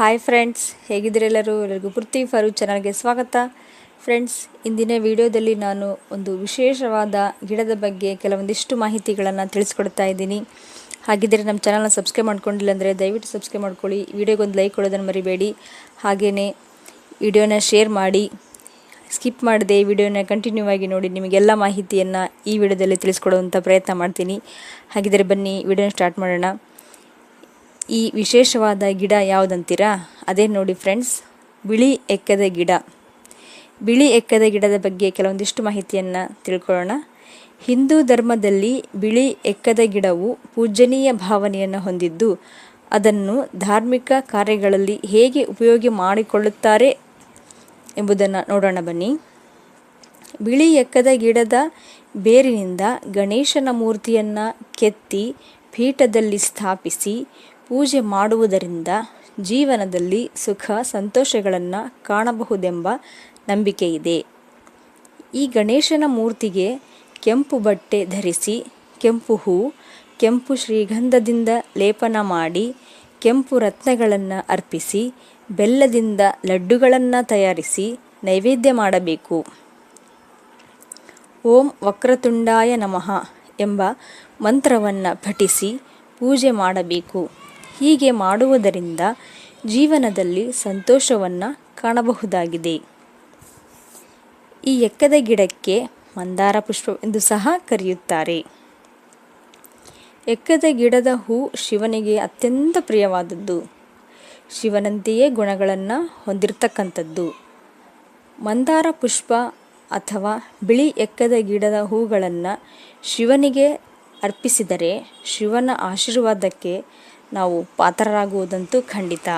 Hi friends ಹೇಗಿದ್ದೀರಿ ಎಲ್ಲರೂ? ಎಲ್ಲರಿಗೂ ಪೃಥ್ವಿ ಫರು ಚಾನಲ್ಗೆ ಸ್ವಾಗತ. ಫ್ರೆಂಡ್ಸ್ ಇಂದಿನ ವಿಡಿಯೋದಲ್ಲಿ ನಾನು ಒಂದು ವಿಶೇಷವಾದ ಗಿಡದ ಬಗ್ಗೆ ಕೆಲವೊಂದಿಷ್ಟು ಮಾಹಿತಿಗಳನ್ನು ತಿಳಿಸ್ಕೊಡ್ತಾ ಇದ್ದೀನಿ. ಹಾಗಿದ್ದರೆ ನಮ್ಮ ಚಾನಲ್ನ ಸಬ್ಸ್ಕ್ರೈಬ್ ಮಾಡ್ಕೊಂಡಿಲ್ಲ ಅಂದರೆ ದಯವಿಟ್ಟು ಸಬ್ಸ್ಕ್ರೈಬ್ ಮಾಡ್ಕೊಳ್ಳಿ. ವಿಡಿಯೋಗೊಂದು ಲೈಕ್ ಕೊಡೋದನ್ನು ಮರಿಬೇಡಿ. ಹಾಗೆಯೇ ವಿಡಿಯೋನ ಶೇರ್ ಮಾಡಿ. ಸ್ಕಿಪ್ ಮಾಡದೆ ವಿಡಿಯೋನ ಕಂಟಿನ್ಯೂ ಆಗಿ ನೋಡಿ ನಿಮಗೆಲ್ಲ ಮಾಹಿತಿಯನ್ನು ಈ ವಿಡಿಯೋದಲ್ಲಿ ತಿಳಿಸ್ಕೊಡುವಂಥ ಪ್ರಯತ್ನ ಮಾಡ್ತೀನಿ. ಹಾಗಿದ್ದರೆ ಬನ್ನಿ, ವಿಡಿಯೋನ ಸ್ಟಾರ್ಟ್ ಮಾಡೋಣ. ಈ ವಿಶೇಷವಾದ ಗಿಡ ಯಾವುದಂತೀರಾ? ಅದೇ ನೋಡಿ ಫ್ರೆಂಡ್ಸ್ ಬಿಳಿ ಎಕ್ಕದ ಗಿಡ. ಬಿಳಿ ಎಕ್ಕದ ಗಿಡದ ಬಗ್ಗೆ ಕೆಲವೊಂದಿಷ್ಟು ಮಾಹಿತಿಯನ್ನು ತಿಳ್ಕೊಳ್ಳೋಣ. ಹಿಂದೂ ಧರ್ಮದಲ್ಲಿ ಬಿಳಿ ಎಕ್ಕದ ಗಿಡವು ಪೂಜನೀಯ ಭಾವನೆಯನ್ನು ಹೊಂದಿದ್ದು, ಅದನ್ನು ಧಾರ್ಮಿಕ ಕಾರ್ಯಗಳಲ್ಲಿ ಹೇಗೆ ಉಪಯೋಗ ಮಾಡಿಕೊಳ್ಳುತ್ತಾರೆ ಎಂಬುದನ್ನು ನೋಡೋಣ ಬನ್ನಿ. ಬಿಳಿ ಎಕ್ಕದ ಗಿಡದ ಬೇರಿನಿಂದ ಗಣೇಶನ ಮೂರ್ತಿಯನ್ನು ಕೆತ್ತಿ ಪೀಠದಲ್ಲಿ ಸ್ಥಾಪಿಸಿ ಪೂಜೆ ಮಾಡುವುದರಿಂದ ಜೀವನದಲ್ಲಿ ಸುಖ, ಸಂತೋಷಗಳನ್ನು ಕಾಣಬಹುದೆಂಬ ನಂಬಿಕೆ ಇದೆ. ಈ ಗಣೇಶನ ಮೂರ್ತಿಗೆ ಕೆಂಪು ಬಟ್ಟೆ ಧರಿಸಿ, ಕೆಂಪು ಹೂ, ಕೆಂಪು ಶ್ರೀಗಂಧದಿಂದ ಲೇಪನ ಮಾಡಿ, ಕೆಂಪು ರತ್ನಗಳನ್ನು ಅರ್ಪಿಸಿ, ಬೆಲ್ಲದಿಂದ ಲಡ್ಡುಗಳನ್ನು ತಯಾರಿಸಿ ನೈವೇದ್ಯ ಮಾಡಬೇಕು. ಓಂ ವಕ್ರತುಂಡಾಯ ನಮಃ ಎಂಬ ಮಂತ್ರವನ್ನು ಪಠಿಸಿ ಪೂಜೆ ಮಾಡಬೇಕು. ಹೀಗೆ ಮಾಡುವುದರಿಂದ ಜೀವನದಲ್ಲಿ ಸಂತೋಷವನ್ನು ಕಾಣಬಹುದಾಗಿದೆ. ಈ ಎಕ್ಕದ ಗಿಡಕ್ಕೆ ಮಂದಾರ ಪುಷ್ಪ ಎಂದು ಸಹ ಕರೆಯುತ್ತಾರೆ. ಎಕ್ಕದ ಗಿಡದ ಹೂ ಶಿವನಿಗೆ ಅತ್ಯಂತ ಪ್ರಿಯವಾದದ್ದು. ಶಿವನಂತೆಯೇ ಗುಣಗಳನ್ನು ಹೊಂದಿರತಕ್ಕಂಥದ್ದು. ಮಂದಾರ ಪುಷ್ಪ ಅಥವಾ ಬಿಳಿ ಎಕ್ಕದ ಗಿಡದ ಹೂಗಳನ್ನು ಶಿವನಿಗೆ ಅರ್ಪಿಸಿದರೆ ಶಿವನ ಆಶೀರ್ವಾದಕ್ಕೆ ನಾವು ಪಾತ್ರರಾಗುವುದಂತೂ ಖಂಡಿತ.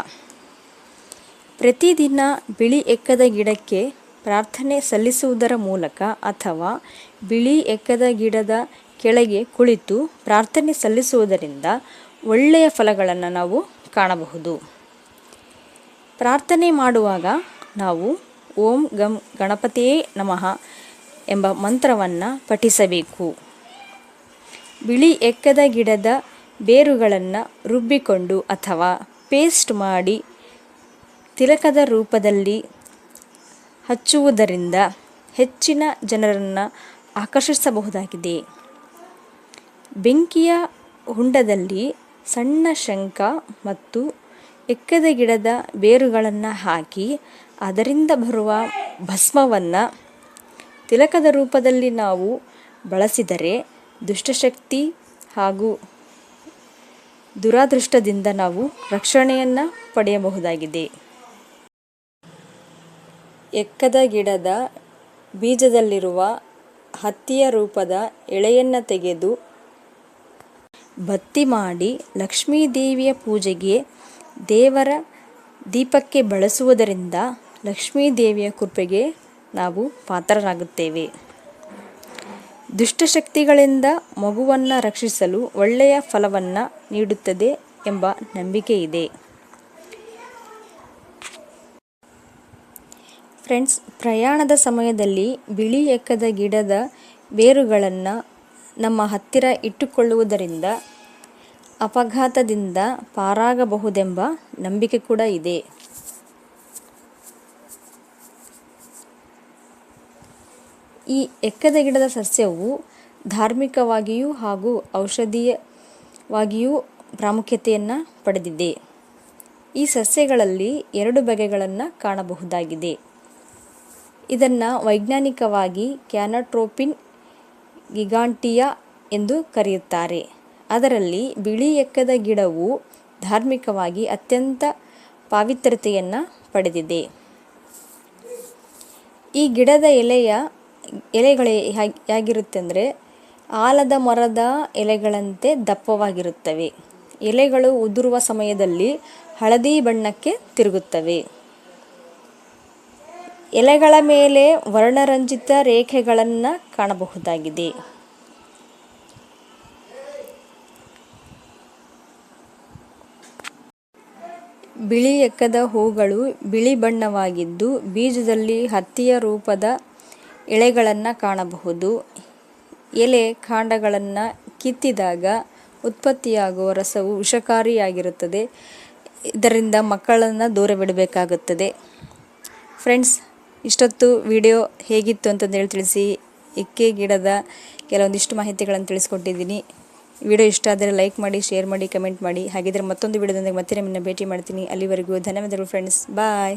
ಪ್ರತಿದಿನ ಬಿಳಿ ಎಕ್ಕದ ಗಿಡಕ್ಕೆ ಪ್ರಾರ್ಥನೆ ಸಲ್ಲಿಸುವುದರ ಮೂಲಕ ಅಥವಾ ಬಿಳಿ ಎಕ್ಕದ ಗಿಡದ ಕೆಳಗೆ ಕುಳಿತು ಪ್ರಾರ್ಥನೆ ಸಲ್ಲಿಸುವುದರಿಂದ ಒಳ್ಳೆಯ ಫಲಗಳನ್ನು ನಾವು ಕಾಣಬಹುದು. ಪ್ರಾರ್ಥನೆ ಮಾಡುವಾಗ ನಾವು ಓಂ ಗಂ ಗಣಪತಿಯೇ ನಮಃ ಎಂಬ ಮಂತ್ರವನ್ನು ಪಠಿಸಬೇಕು. ಬಿಳಿ ಎಕ್ಕದ ಗಿಡದ ಬೇರುಗಳನ್ನು ರುಬ್ಬಿಕೊಂಡು ಅಥವಾ ಪೇಸ್ಟ್ ಮಾಡಿ ತಿಲಕದ ರೂಪದಲ್ಲಿ ಹಚ್ಚುವುದರಿಂದ ಹೆಚ್ಚಿನ ಜನರನ್ನು ಆಕರ್ಷಿಸಬಹುದಾಗಿದೆ. ಬೆಂಕಿಯ ಹುಂಡದಲ್ಲಿ ಸಣ್ಣ ಶಂಖ ಮತ್ತು ಎಕ್ಕದ ಗಿಡದ ಬೇರುಗಳನ್ನು ಹಾಕಿ ಅದರಿಂದ ಬರುವ ಭಸ್ಮವನ್ನು ತಿಲಕದ ರೂಪದಲ್ಲಿ ನಾವು ಬಳಸಿದರೆ ದುಷ್ಟಶಕ್ತಿ ಹಾಗೂ ದುರಾದೃಷ್ಟದಿಂದ ನಾವು ರಕ್ಷಣೆಯನ್ನು ಪಡೆಯಬಹುದಾಗಿದೆ. ಎಕ್ಕದ ಗಿಡದ ಬೀಜದಲ್ಲಿರುವ ಹತ್ತಿಯ ರೂಪದ ಎಳೆಯನ್ನು ತೆಗೆದು ಬತ್ತಿ ಮಾಡಿ ಲಕ್ಷ್ಮೀದೇವಿಯ ಪೂಜೆಗೆ ದೇವರ ದೀಪಕ್ಕೆ ಬಳಸುವುದರಿಂದ ಲಕ್ಷ್ಮೀದೇವಿಯ ಕೃಪೆಗೆ ನಾವು ಪಾತ್ರರಾಗುತ್ತೇವೆ. ದುಷ್ಟಶಕ್ತಿಗಳಿಂದ ಮಗುವನ್ನು ರಕ್ಷಿಸಲು ಒಳ್ಳೆಯ ಫಲವನ್ನು ನೀಡುತ್ತದೆ ಎಂಬ ನಂಬಿಕೆ ಇದೆ. ಫ್ರೆಂಡ್ಸ್, ಪ್ರಯಾಣದ ಸಮಯದಲ್ಲಿ ಬಿಳಿ ಎಕ್ಕದ ಗಿಡದ ಬೇರುಗಳನ್ನು ನಮ್ಮ ಹತ್ತಿರ ಇಟ್ಟುಕೊಳ್ಳುವುದರಿಂದ ಅಪಘಾತದಿಂದ ಪಾರಾಗಬಹುದೆಂಬ ನಂಬಿಕೆ ಕೂಡ ಇದೆ. ಈ ಎಕ್ಕದ ಗಿಡದ ಸಸ್ಯವು ಧಾರ್ಮಿಕವಾಗಿಯೂ ಹಾಗೂ ಔಷಧೀಯವಾಗಿಯೂ ಪ್ರಾಮುಖ್ಯತೆಯನ್ನು ಪಡೆದಿದೆ. ಈ ಸಸ್ಯಗಳಲ್ಲಿ ಎರಡು ಬಗೆಗಳನ್ನು ಕಾಣಬಹುದಾಗಿದೆ. ಇದನ್ನು ವೈಜ್ಞಾನಿಕವಾಗಿ ಕ್ಯಾನಟ್ರೋಪಿನ್ ಗಿಗಾಂಟಿಯಾ ಎಂದು ಕರೆಯುತ್ತಾರೆ. ಅದರಲ್ಲಿ ಬಿಳಿ ಎಕ್ಕದ ಗಿಡವು ಧಾರ್ಮಿಕವಾಗಿ ಅತ್ಯಂತ ಪಾವಿತ್ರತೆಯನ್ನು ಪಡೆದಿದೆ. ಈ ಗಿಡದ ಎಲೆಯ ಎಲೆಗಳೇ ಹೇಗಿರುತ್ತೆ ಅಂದರೆ ಆಲದ ಮರದ ಎಲೆಗಳಂತೆ ದಪ್ಪವಾಗಿರುತ್ತವೆ. ಎಲೆಗಳು ಉದುರುವ ಸಮಯದಲ್ಲಿ ಹಳದಿ ಬಣ್ಣಕ್ಕೆ ತಿರುಗುತ್ತವೆ. ಎಲೆಗಳ ಮೇಲೆ ವರ್ಣರಂಜಿತ ರೇಖೆಗಳನ್ನು ಕಾಣಬಹುದಾಗಿದೆ. ಬಿಳಿ ಎಕ್ಕದ ಹೂಗಳು ಬಿಳಿ ಬಣ್ಣವಾಗಿದ್ದು ಬೀಜದಲ್ಲಿ ಹತ್ತಿಯ ರೂಪದ ಎಳೆಗಳನ್ನು ಕಾಣಬಹುದು. ಎಲೆ ಕಾಂಡಗಳನ್ನು ಕಿತ್ತಿದಾಗ ಉತ್ಪತ್ತಿಯಾಗುವ ರಸವು ವಿಷಕಾರಿಯಾಗಿರುತ್ತದೆ. ಇದರಿಂದ ಮಕ್ಕಳನ್ನು ದೂರವಿಡಬೇಕಾಗುತ್ತದೆ ಫ್ರೆಂಡ್ಸ್, ಇಷ್ಟೊತ್ತು ವಿಡಿಯೋ ಹೇಗಿತ್ತು ಅಂತಂದೇಳಿ ತಿಳಿಸಿ. ಎಕ್ಕೆ ಗಿಡದ ಕೆಲವೊಂದಿಷ್ಟು ಮಾಹಿತಿಗಳನ್ನು ತಿಳಿಸ್ಕೊಟ್ಟಿದ್ದೀನಿ. ವಿಡಿಯೋ ಇಷ್ಟ ಆದರೆ ಲೈಕ್ ಮಾಡಿ, ಶೇರ್ ಮಾಡಿ, ಕಮೆಂಟ್ ಮಾಡಿ. ಹಾಗಿದ್ರೆ ಮತ್ತೊಂದು ವಿಡಿಯೋದೊಂದಿಗೆ ಮತ್ತೆ ನಿಮ್ಮನ್ನು ಭೇಟಿ ಮಾಡ್ತೀನಿ. ಅಲ್ಲಿವರೆಗೂ ಧನ್ಯವಾದಗಳು ಫ್ರೆಂಡ್ಸ್. ಬಾಯ್.